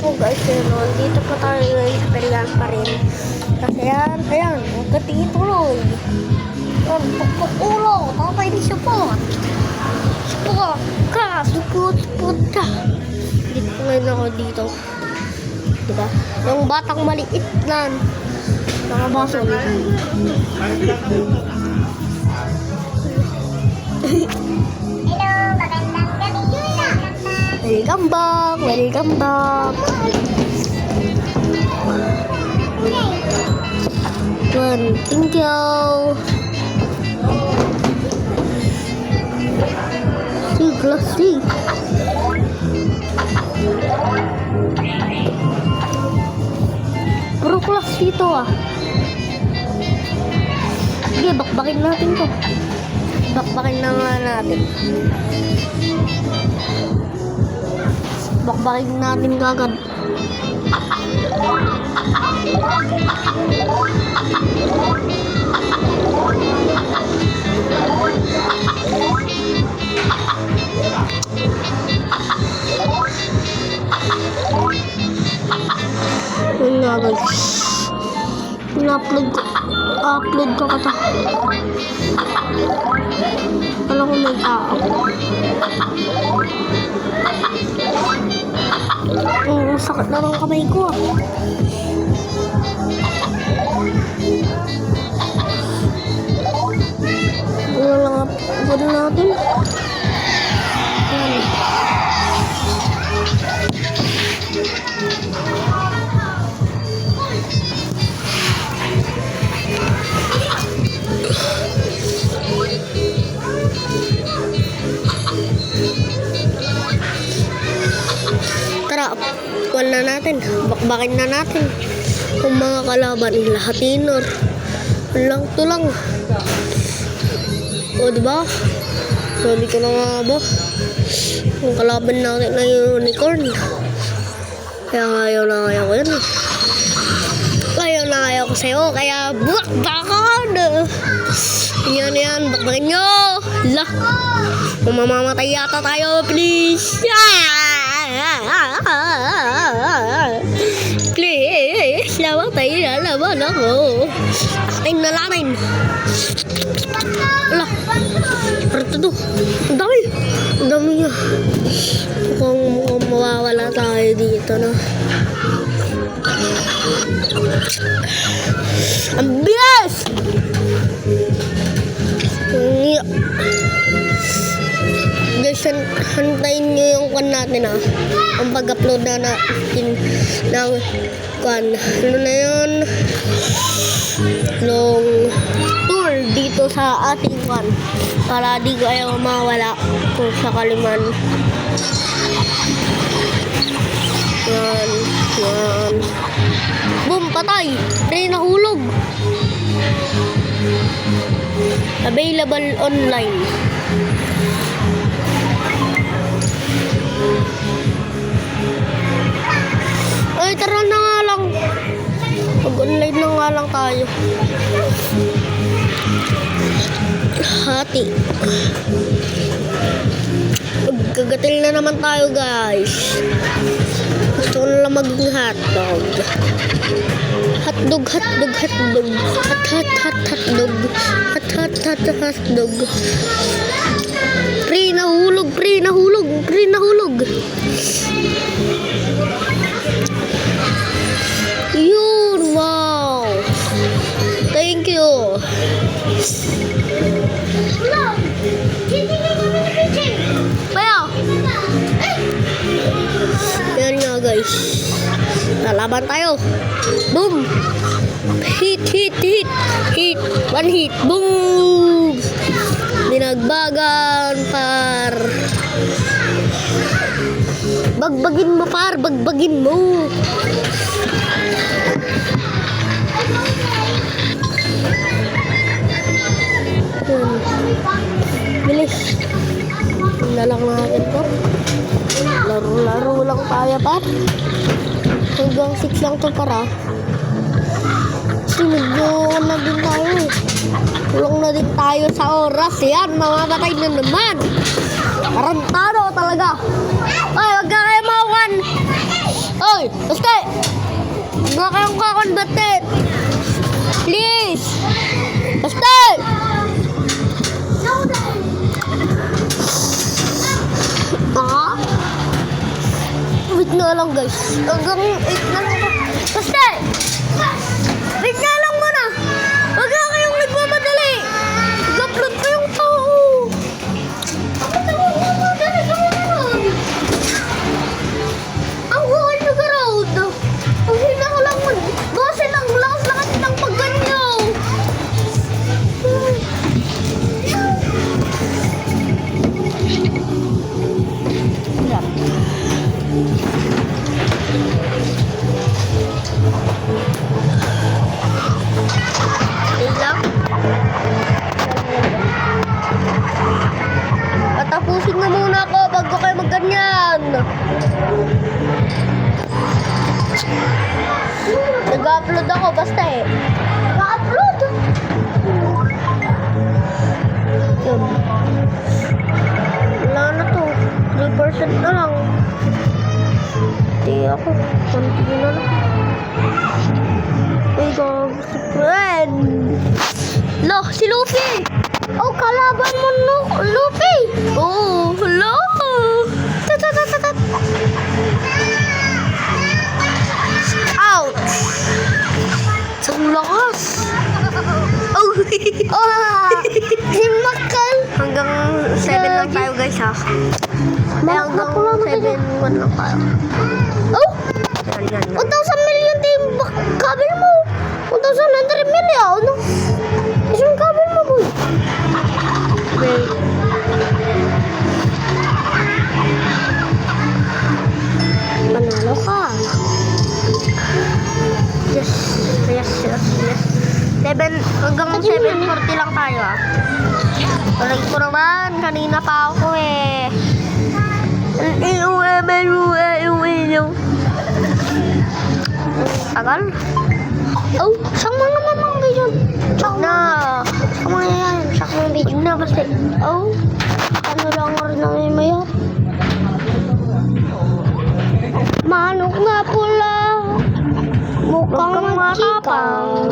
po guys, yun, dito po tayo sa Peligan pa rin. Kasi yan, ayan, ang gating tuloy. Yan, pagkukulo, tatay ni support. Support ka, support, support ka. Dito po ngayon ako dito. Diba? Yung batang maliit lang. Mga baso. Welcome back, welcome back. One, thank you. See, glass see. Puro class dito ah. Sige, bakbakin natin to. Bakbakin na nga natin. Bakbakin natin kagad. Yun nga guys. In-upload ko. Upload ko kata. Alam ko may tao. Oo, sakit na ng kamay ko. Wala lang ang wala natin. Kuhan na natin. Bakbakin na natin. Kung mga kalaban, lahatinor. Lang to lang. O, diba? Sabi ko na nga ba? Yung kalaban natin na unicorn. Kaya ayaw na ayaw ko yun. Ayaw na ayaw ko sa'yo. Kaya bakbakan! Yan yan, bakbakin nyo! La! Kung mamamatay yata tayo, please! Please, namatay na naman ako. Atin na natin. Ala, parang to. Ang dami. Ang dami niya. Mukhang, mukhang mawawala tayo dito, no? Ang bilis! Han- hantayin nyo yung kan natin ah. Ang pag-upload na natin ng kan. Ano na yun? Long tour dito sa ating kan. Para di kayo mawala kung sa kaliman. Yan. Yan. Boom! Patay! Ray nahulog! Available online. Ay, tara na nga lang. Mag-online na nga lang tayo. Hati. Magkagatil na naman tayo, guys. Gusto ko na lang maging hotdog. Hotdog, hotdog, hotdog. Hot, hot, hot, hotdog. Hot, hot, hot, hotdog. Pre, nahulog, pre, nahulog, pre, nahulog. Yun, wow. Thank you. Kaya, yan nga guys. Lalaban tayo. Boom. Hit, hit, hit. Hit. One hit. Boom. Binagbagan par. Bagbagin mo par. Bagbagin mo. Yun. Bilis. Tingnan lang natin to. Laro-laro lang tayo pa. Hanggang 6 lang to para. Kasi medyo na din tayo eh. Tulong na din tayo sa oras. Yan, mamamatay na naman. Tarantado talaga. Ay, wag ka kayo mawan. Oy, basta! Mga kayong kakonbatet! Please! Basta! Ah? Wait nga lang guys. Hanggang 8 na lang. Basta! Wait nga lang Nag-upload ako basta eh. Nag-upload? Yun. Wala na to. 3% na lang. Hindi ako. Konti na lang. Ay, gago si friend. Lo, si Luffy! Oh, kalaban mo, no, Luffy! Oh, hello! Tatatatat! Tayo guys ha. May hanggang 7 1 lang tayo. Oh! Yan, yan, yan. 1,000 million din yung kabel mo. 1,100 million. Isang kabel mo, boy. Wait. Manalo ka. Seven, hanggang 7.40 lang tayo ah. Alam ko naman, kanina pa ako eh. Tagal? Oh, saan mo naman mga video? Saan na? Saan mo yan? Saan mo video na basta? Oh, ano lang rin namin mayo? Manok na pula. Mukhang matapang.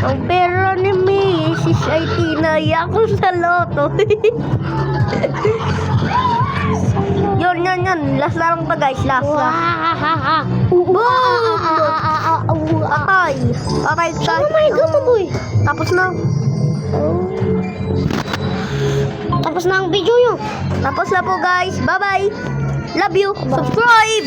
Ang pera ni Mrs. ay tinaya ko sa loto. yun, yun, yun. Last na lang to guys. Last, last. Boom! Patay. Patay ka. Oh my God, boy. Tapos na. Tapos na ang video yun. Tapos na po guys. Bye-bye. Love you. Subscribe.